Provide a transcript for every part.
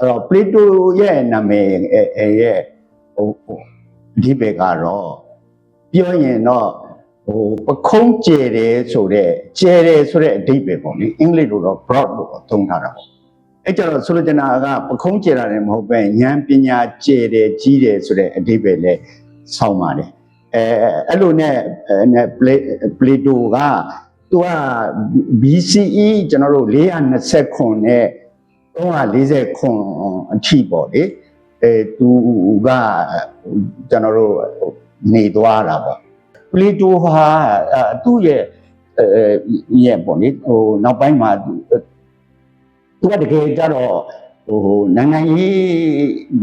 အဲ့တော့ Plato ရဲ့နာမည်ရဲ့ဟိုအဓိပ္ပာယ်ကတော့ပြောရင်တော့ဟိုပခုံးကျဲတယ်ဆိုတဲ့ကျဲတယ်ဆိုတဲ့အဓိပ္ပာယ်ပေါ့လေအင်္ဂလိပ်လိုတော့ broad လို့သုံးထားတာပေါ့အဲ့ကြတော့ဆိုလိုချင်တာကပခုံးကျဲတာလည်းမဟုတ်ပဲဉာဏ်ပညာကျဲတယ်ကြီးတယ်ဆိုတဲ့အဓိပ္ပာယ်လည်းဆောင်းပါတယ်အဲအဲ့လိုနဲ့အဲနဲ့ Plato ကသူက BCE ကျွန်တော်တို့420ခွန်နဲ့ 340ခွန်အထိပေါ့လေအဲသူကကျွန်တော်တို့နေသွားတာပေါ့ပလီတိုဟာအဲသူ့ရဲ့အဲရဲ့ပေါ့လေဟိုနောက်ပိုင်းမှာသူသူကတကယ်ကြတော့ဟိုနိုင်ငံရေး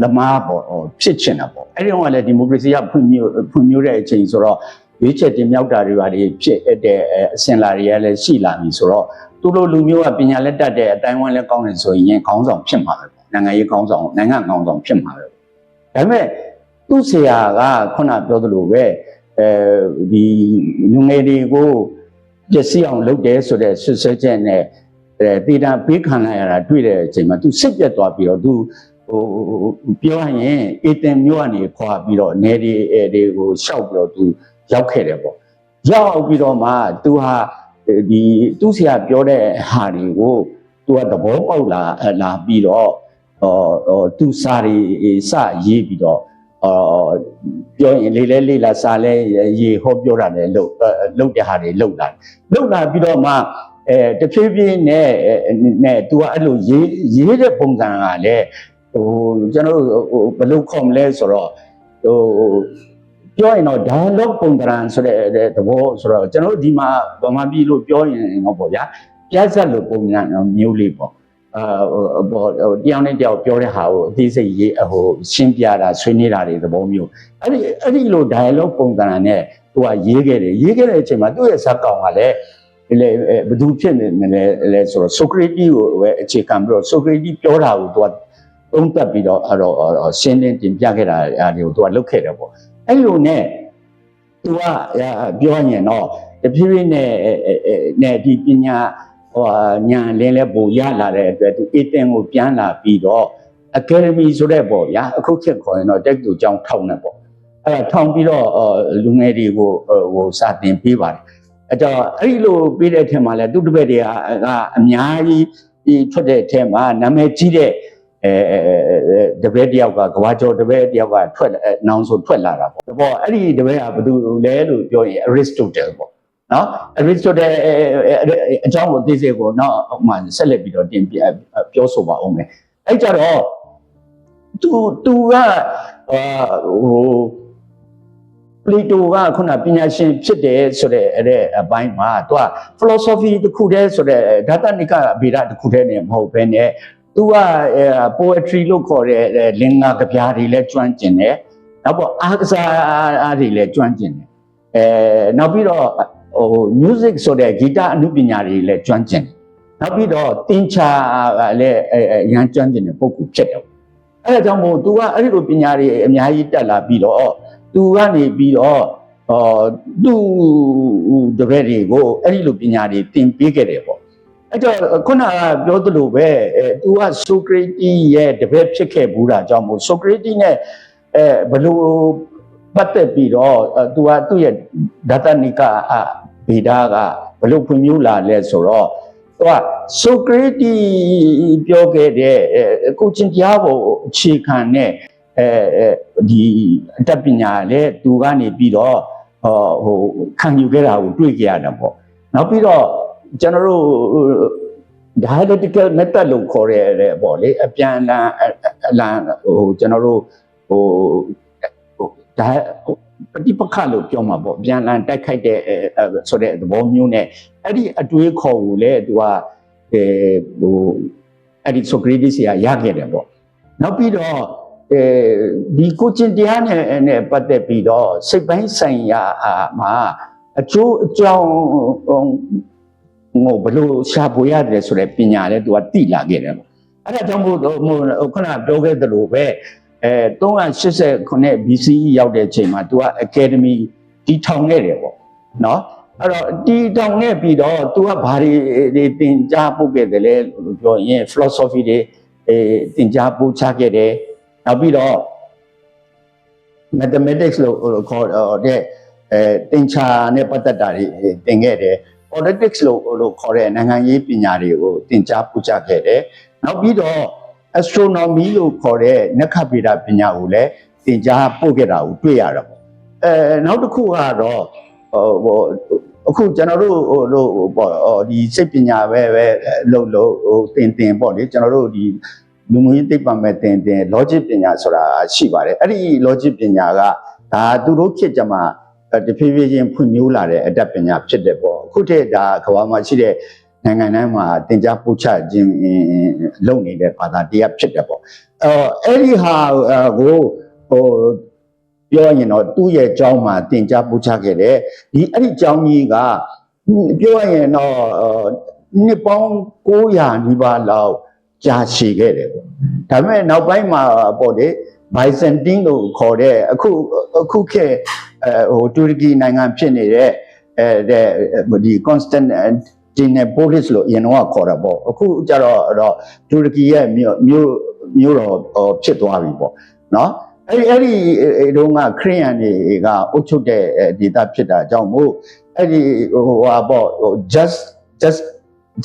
သမားပေါ့ဟိုဖြစ်ချင်တာပေါ့အဲဒီတော့ကလည်းဒီမိုကရေစီကဖွံ့ဖြိုးဖွံ့ဖြိုးတဲ့အချိန်ဆိုတော့ ရွေးချက်တင်မြောက်တာတွေပါတွေဖြစ်တဲ့အစင်လာတွေကလည်းရှိလာပြီဆိုတော့သူတို့လူမျိုးကပညာလက်တတ်တဲ့အတိုင်းဝန်းလည်းကောင်းတယ်ဆိုရင်ခေါင်းဆောင်ဖြစ်မှာပဲပေါ့နိုင်ငံရေးခေါင်းဆောင်နိုင်ငံခေါင်းဆောင်ဖြစ်မှာပဲဒါပေမဲ့သူ့ဆရာကခုနပြောသလိုပဲအဲဒီလူငယ်တွေကိုပျက်စီးအောင်လုပ်တယ်ဆိုတဲ့ဆွဆွချက်နဲ့အဲတေတာပေးခံလိုက်ရတာတွေ့တဲ့အချိန်မှာသူစိတ်ပြတ်သွားပြီးတော့သူဟိုပြောရရင်အေတင်မျိုးကနေခွာပြီးတော့နေဒီအဲတွေကိုရှောက်ပြီးတော့သူ ရောက်ခဲ့တယ်ပေါ့ရောက်ပြီးတော့မှသူဟာဒီသူ့ဆရာပြောတဲ့ဟာတွေကိုသူကသဘောပေါက်လာလာပြီးတော့ဟောသူစာတွေစရေးပြီးတော့အော်ပြောရင်လေးလဲလေးလာစာလဲရေဟောပြောတာလည်းလုတ်လုတ်တဲ့ဟာတွေလုတ်လာလုတ်လာပြီးတော့မှအဲတဖြည်းဖြည်းနဲ့နဲ့ तू ကအဲ့လိုရေးရေးတဲ့ပုံစံကလည်းဟိုကျွန်တော်တို့ဟိုဘယ်လိုခေါ်မလဲဆိုတော့ဟို ပြောရင်တော့ dialogue ပုံစံဆိုတဲ့သဘောဆိုတော့ကျွန်တော်တို့ဒီမှာဗမာပြည်လို့ပြောရင်တော့ပေါ့ဗျာပြတ်ဆက်လို့ပုံစံမျိုးလေးပေါ့အာဟိုတယောက်နဲ့တယောက်ပြောတဲ့ဟာကိုအသေးစိတ်ရေးဟိုရှင်းပြတာဆွေးနွေးတာတွေသဘောမျိုးအဲ့ဒီအဲ့ဒီလို dialogue ပုံစံနဲ့သူကရေးခဲ့တယ်ရေးခဲ့တဲ့အချိန်မှာသူ့ရဲ့ဇာတ်ကောင်ကလည်းလေဘသူဖြစ်နေလဲလဲဆိုတော့ Socrates ကိုပဲအခြေခံပြီးတော့ Socrates ပြောတာကိုသူကသုံးသပ်ပြီးတော့အဲ့တော့ရှင်းလင်းတင်ပြခဲ့တာအားတွေကိုသူကလုပ်ခဲ့တယ်ပေါ့ အဲ့လိုနဲ့သူကပြောရင်တော့တဖြည်းဖြည်းနဲ့နဲ့ဒီပညာဟိုညာလင်းလဲပို့ရလာတဲ့အတွက်သူအေတင်ကိုပြန်လာပြီးတော့ academy ဆိုတဲ့ပေါ့ဗျာအခုခေတ်ခေါ်ရင်တော့တက်တူကျောင်းထောက်နေပေါ့အဲ့ဒါထောင်ပြီးတော့လူငယ်တွေကိုဟိုစာသင်ပေးပါတယ်အဲကြောင့်အဲ့ဒီလိုပေးတဲ့အထက်မှာလဲသူတပည့်တွေကအများကြီးဒီထွက်တဲ့အထက်မှာနာမည်ကြီးတဲ့ အဲတပည့်တယောက်ကကဘာကျော်တပည့်တယောက်ကထွက်နောင်ဆိုထွက်လာတာပေါ့ပေါ့အဲ့ဒီတပည့်ကဘယ်သူလဲလို့ပြောရင် Aristotle ပေါ့နော် Aristotle အကြောင်းကိုသိစေကိုတော့ဟိုမှာဆက်လက်ပြီးတော့တင်ပြပြောဆိုပါအောင်မယ်အဲ့ကြတော့သူသူကအာဟိုပလီတိုကခုနပညာရှင်ဖြစ်တယ်ဆိုတဲ့အဲ့တဲ့အပိုင်းမှာသူက philosophy တစ်ခုတည်းဆိုတဲ့ဓာတနိကဗေဒတစ်ခုတည်းနဲ့မဟုတ်ဘဲနဲ့ သူက poetry လို့ခေါ်တဲ့လင်္ကာကဗျာတွေလည်းကျွမ်းကျင်တယ်နောက်ပေါ့အားကစားအားတွေလည်းကျွမ်းကျင်တယ်အဲနောက်ပြီးတော့ဟို music ဆိုတဲ့ဂီတအမှုပညာတွေလည်းကျွမ်းကျင်တယ်နောက်ပြီးတော့တင်ချာလည်းရန်ကျွမ်းကျင်တဲ့ပုဂ္ဂိုလ်ဖြစ်တယ်အဲဒါကြောင့်မို့ तू ကအဲ့ဒီလိုပညာတွေအများကြီးတက်လာပြီးတော့သူကနေပြီးတော့အော်သူတပည့်တွေကိုအဲ့ဒီလိုပညာတွေသင်ပေးခဲ့တယ်ပေါ့ အဲ့တော့ခုနကပြောသလိုပဲအဲသူကဆိုကရေတီရဲ့တပည့်ဖြစ်ခဲ့ဘူးတာကြောင့်မို့ဆိုကရေတီနဲ့အဲဘလို့ပတ်သက်ပြီးတော့သူကသူ့ရဲ့ဒသနိကဗေဒကဘလို့ဖွံ့ဖြိုးလာလဲဆိုတော့သူကဆိုကရေတီပြောခဲ့တဲ့ကိုချင်းတရားပေါ်အခြေခံတဲ့အဲဒီအတတ်ပညာလည်းသူကနေပြီးတော့ဟိုဟိုခံယူခဲ့တာကိုတွေ့ကြရတာပေါ့နောက်ပြီးတော့ ကျွန်တော်တို့ dialectical method လို့ခေါ်ရတဲ့ပေါ့လေအပြန်အလှန်အလံဟိုကျွန်တော်တို့ဟိုဟိုဒါပฏิပက္ခလို့ပြောမှာပေါ့ပြန်လန်တိုက်ခိုက်တဲ့ဆိုတဲ့သဘောမျိုးနဲ့အဲ့ဒီအတွေးခေါ်ကိုလည်းသူကအဲဟိုအဲ့ဒီဆိုကရီတီစ်ကရခဲ့တယ်ပေါ့နောက်ပြီးတော့အဲဒီကိုကျင်တရားနဲ့နဲ့ပတ်သက်ပြီးတော့စိတ်ပိုင်းဆိုင်ရာမှာအကျိုးအကြောင်း ဟိုဘလို့ရှာဖွေရတယ်ဆိုတဲ့ပညာလည်းသူကသိလာခဲ့တယ်ပေါ့အဲ့ဒါကြောင့်မို့ဟိုခုနပြောခဲ့သလိုပဲအဲ389 BCE ရောက်တဲ့အချိန်မှာသူက Academy တီထောင်ခဲ့တယ်ပေါ့နော်အဲ့တော့တီထောင်ခဲ့ပြီးတော့သူကဘာတွေသင်ကြားပုတ်ခဲ့တယ်လဲလို့ပြောရင် philosophy တွေအဲသင်ကြားပို့ချခဲ့တယ်နောက်ပြီးတော့ mathematics လို့ခေါ်တဲ့အဲသင်္ချာနဲ့ပတ်သက်တာတွေသင်ခဲ့တယ် politics လို့လို့ခေါ်တဲ့နိုင်ငံရေးပညာတွေကိုသင်ကြားပို့ချခဲ့တယ်နောက်ပြီးတော့ astronomy လို့ခေါ်တဲ့နက္ခဗေဒပညာကိုလည်းသင်ကြားပို့ခဲ့တာကိုတွေ့ရတာပေါ့အဲနောက်တစ်ခုကတော့ဟိုဟိုအခုကျွန်တော်တို့ဟိုလို့ပေါ့ဟိုဒီစိတ်ပညာပဲပဲလို့လို့ဟိုသင်သင်ပေါ့လေကျွန်တော်တို့ဒီလူမှုရေးသိပ္ပံမဲ့သင်သင် logic ပညာဆိုတာရှိပါတယ်အဲ့ဒီ logic ပညာကဒါသူတို့ခေတ်ကြမှာ တဖြည်းဖြည်းချင်းဖွံ့ဖြိုးလာတဲ့အတတ်ပညာဖြစ်တယ်ပေါ့အခုတည်းဒါကမ္ဘာမှာရှိတဲ့နိုင်ငံတိုင်းမှာသင်ကြားပို့ချခြင်းလုပ်နေတဲ့ဘာသာတရားဖြစ်တယ်ပေါ့အဲအဲ့ဒီဟာကိုဟိုပြောရင်တော့သူ့ရဲ့အကြောင်းမှာသင်ကြားပို့ချခဲ့တယ်ဒီအဲ့ဒီအကြောင်းကြီးကပြောရရင်တော့နှစ်ပေါင်း900နီးပါးလောက်ကြာရှည်ခဲ့တယ်ပေါ့ဒါပေမဲ့နောက်ပိုင်းမှာပေါ့လေ Byzantine လို့ခေါ်တဲ့အခုအခုခေတ်အဲဟိုတူရကီနိုင်ငံဖြစ်နေတဲ့အဲဒီ Constantinople လို့အရင်တော့ခေါ်တာပေါ့အခုကျတော့တော့တူရကီရဲ့မြို့မြို့မြို့တော်ဖြစ်သွားပြီပေါ့နော်အဲ့ဒီအဲ့ဒီတုန်းကခရိယန်တွေကအုပ်ချုပ်တဲ့ဒေသဖြစ်တာကြောင့်မို့အဲ့ဒီဟိုဟာပေါ့ဟို just just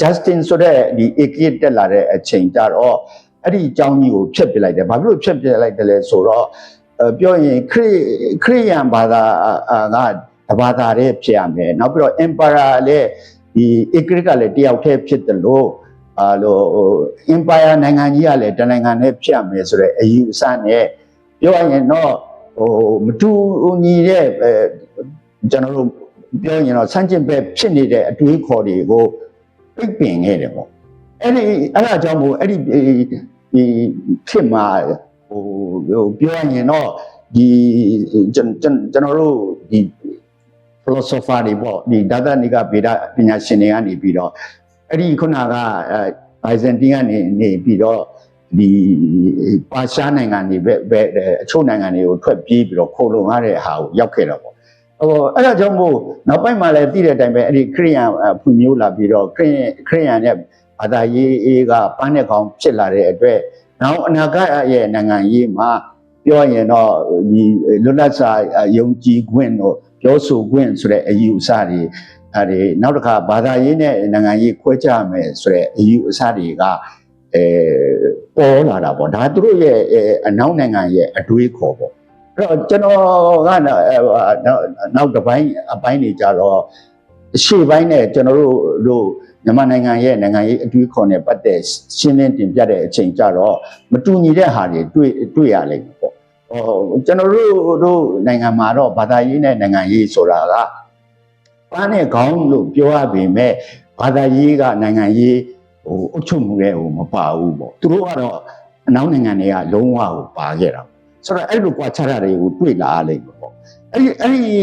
Justin ဆိုတဲ့ဒီ AK တက်လာတဲ့အချိန်ကျတော့ အဲ့ဒီအကြောင်းကြီးကိုဖျက်ပစ်လိုက်တယ်ဘာဖြစ်လို့ဖျက်ပစ်လိုက်တယ်လဲဆိုတော့ပြောရင်ခရစ်ခရိယန်ဘာသာကတဘာသာတည်းဖြစ်ရမယ်နောက်ပြီးတော့ emperor လည်းဒီ AK ကလည်းတယောက်တည်းဖြစ်တယ်လို့အာလို့ empire နိုင်ငံကြီးကလည်းတနိုင်ငံနဲ့ဖြစ်ရမယ်ဆိုတော့အယူအဆနဲ့ပြောရရင်တော့ဟိုမတူညီတဲ့ကျွန်တော်တို့ပြောရင်တော့ဆန့်ကျင်ဘက်ဖြစ်နေတဲ့အတွေးခေါ်တွေကိုပိတ်ပင်ခဲ့တယ်ပေါ့အဲ့ဒီအဲ့ဒါကြောင့်မို့အဲ့ဒီ ဒီဖြစ်မှာဟိုပြောရရင်တော့ဒီကျွန်ကျွန်တော်တို့ဒီ philosopher တွေပေါ့ဒီဒါသနိကဗေဒပညာရှင်တွေကနေပြီးတော့အဲ့ဒီခုနကဘိုင်ဇန်တင်းကနေနေပြီးတော့ဒီပါရှားနိုင်ငံတွေပဲပဲအချို့နိုင်ငံတွေကိုထွက်ပြေးပြီးတော့ခိုးလုံရတဲ့ဟာကိုရောက်ခဲ့တော့ပေါ့ဟိုအဲ့ဒါကြောင့်မို့နောက်ပိုင်းမှာလည်းသိတဲ့အတိုင်းပဲအဲ့ဒီခရိယန်ဖွံ့ဖြိုးလာပြီးတော့ခရိယန်ခရိယန်ရဲ့ ဘာသာရေးအေးကပန်းတဲ့ကောင်ဖြစ်လာတဲ့အတွက်နောက်အနာဂတ်ရဲ့နိုင်ငံရေးမှာပြောရင်တော့ဒီလွတ်လပ်စွာယုံကြည်ခွင့်တို့ပြောဆိုခွင့်ဆိုတဲ့အယူအဆတွေအဲဒီနောက်တစ်ခါဘာသာရေးနဲ့နိုင်ငံရေးခွဲခြားမယ်ဆိုတဲ့အယူအဆတွေကအဲပေါ်လာတာပေါ့ဒါသူတို့ရဲ့အနောက်နိုင်ငံရဲ့အတွေးခေါ်ပေါ့အဲ့တော့ကျွန်တော်ကနောက်တစ်ပိုင်းအပိုင်းနေကြတော့ရှေ့ပိုင်းနဲ့ကျွန်တော်တို့တို့ မြန်မာနိုင်ငံရဲ့နိုင်ငံရေးအတွေးခေါ်နဲ့ပတ်သက်ရှင်းလင်းတင်ပြတဲ့အချိန်ကြတော့မတူညီတဲ့ဟာတွေတွေ့တွေ့ရလိမ့်မယ်ပေါ့ဟောကျွန်တော်တို့တို့နိုင်ငံမှာတော့ဘာသာရေးနဲ့နိုင်ငံရေးဆိုတာကပန်းနဲ့ခေါင်းလို့ပြောရပေမဲ့ဘာသာရေးကနိုင်ငံရေးဟိုအုပ်ချုပ်မှုတဲ့ဟိုမပါဘူးပေါ့သူတို့ကတော့အနောက်နိုင်ငံတွေကလုံးဝကိုပါခဲ့တာဆိုတော့အဲ့လိုကွာခြားတာတွေကိုတွေ့လာရလိမ့်မယ်ပေါ့အဲ့ဒီအဲ့ဒီ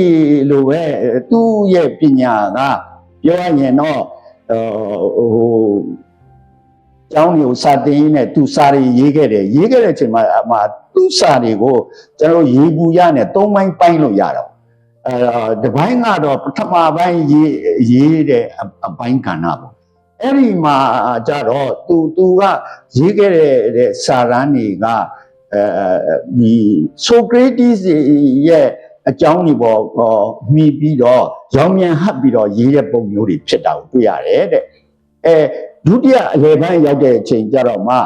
လိုပဲသူ့ရဲ့ပညာကပြောရရင်တော့ ဟိုကျောင်းမျိုးစာတင်နဲ့သူစာတွေရေးခဲ့တယ်ရေးခဲ့တဲ့အချိန်မှာအမှသူစာတွေကိုကျွန်တော်ရေးဘူးရနဲ့၃ပိုင်းပိုင်းလို့ရတော့အဲတပိုင်းကတော့ပထမပိုင်းရေးရေးတဲ့အပိုင်းကဏ္ဍပေါ့အဲ့ဒီမှာကြတော့သူသူကရေးခဲ့တဲ့စာရန်တွေကအဲဒီဆိုကရေတီစ်ရဲ့အကြောင်းတွေပေါ်မိပြီးတော့ ရောင်မြန်ဟပ်ပြီးတော့ရေးတဲ့ပုံမျိုးတွေဖြစ်တာကိုတွေ့ရတယ်တဲ့အဲဒုတိယအလယ်ပိုင်းရောက်တဲ့အချိန်ကျတော့မှ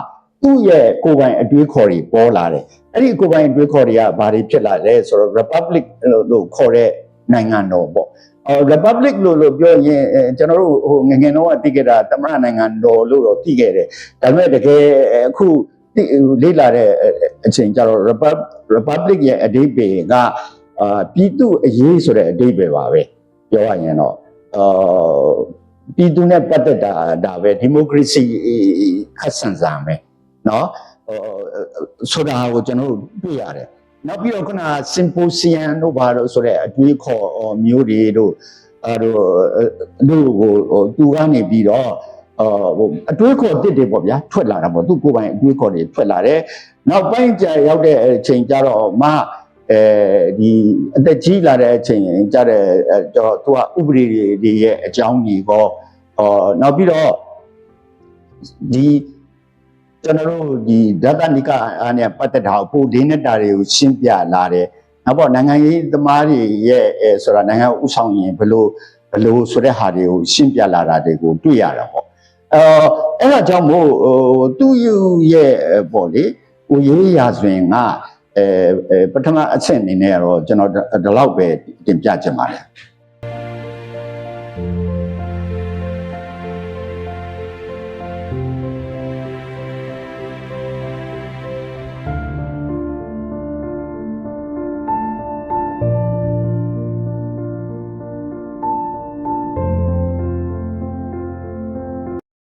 သူ့ရဲ့ကိုယ်ပိုင်အတွေးခေါ်တွေပေါ်လာတယ်အဲ့ဒီကိုယ်ပိုင်အတွေးခေါ်တွေကဘာတွေဖြစ်လာလဲဆိုတော့ republic လို့ခေါ်တဲ့နိုင်ငံတော်ပေါ့အော် republic လို့လို့ပြောရင်ကျွန်တော်တို့ဟိုငငယ်တော့သိခဲ့တာသမရနိုင်ငံတော်လို့တော့သိခဲ့တယ်ဒါပေမဲ့တကယ်အခုလေ့လာတဲ့အချိန်ကျတော့ republic ရဲ့အဓိပ္ပာယ်ကအာပြည်သူအရေးဆိုတဲ့အဓိပ္ပာယ်ပါပဲ ပြောရရင်တော့အာပြည်သူနဲ့ပတ်သက်တာဒါပဲဒီမိုကရေစီခက်ဆန်စာမယ်နော်ဆိုတာကိုကျွန်တော်တို့တွေ့ရတယ်နောက်ပြီးတော့ခုနစင်ပိုစီယမ်တို့ဘာလို့ဆိုတဲ့အတွေးခေါ်မျိုးတွေတို့အဲတို့တို့ကိုသူကနေပြီးတော့အာဟိုအတွေးခေါ်တစ်တွေပေါ့ဗျာထွက်လာတာပေါ့သူကိုယ်ပိုင်အတွေးခေါ်တွေထွက်လာတယ်နောက်ပိုင်းကြာရောက်တဲ့အချိန်ကျတော့မှ အဲဒီအသက်ကြီးလာတဲ့အချိန်ကြတဲ့တော့သူကဥပဒေတွေရဲ့အကြောင်းကြီးပေါ့အော်နောက်ပြီးတော့ဒီကျွန်တော်တို့ဒီဒသနိကအားနဲ့ပတ်သက်တာကိုပိုဒင်းနေတာတွေကိုရှင်းပြလာတယ်။နောက်ပေါ့နိုင်ငံရေးသမားတွေရဲ့အဲဆိုတာနိုင်ငံဥဆောင်ရင်ဘယ်လိုဘယ်လိုဆိုတဲ့ဟာတွေကိုရှင်းပြလာတာတွေကိုတွေ့ရတာပေါ့။အော်အဲ့ဒါကြောင့်မို့ဟိုသူ့ရဲ့ပေါ့လေဟိုရေးရာဆိုရင်ကအဲ အဲပထမအဆင့်အနေနဲ့ကတော့ကျွန်တော်ဒီလောက်ပဲတင်ပြချင်ပါတယ်။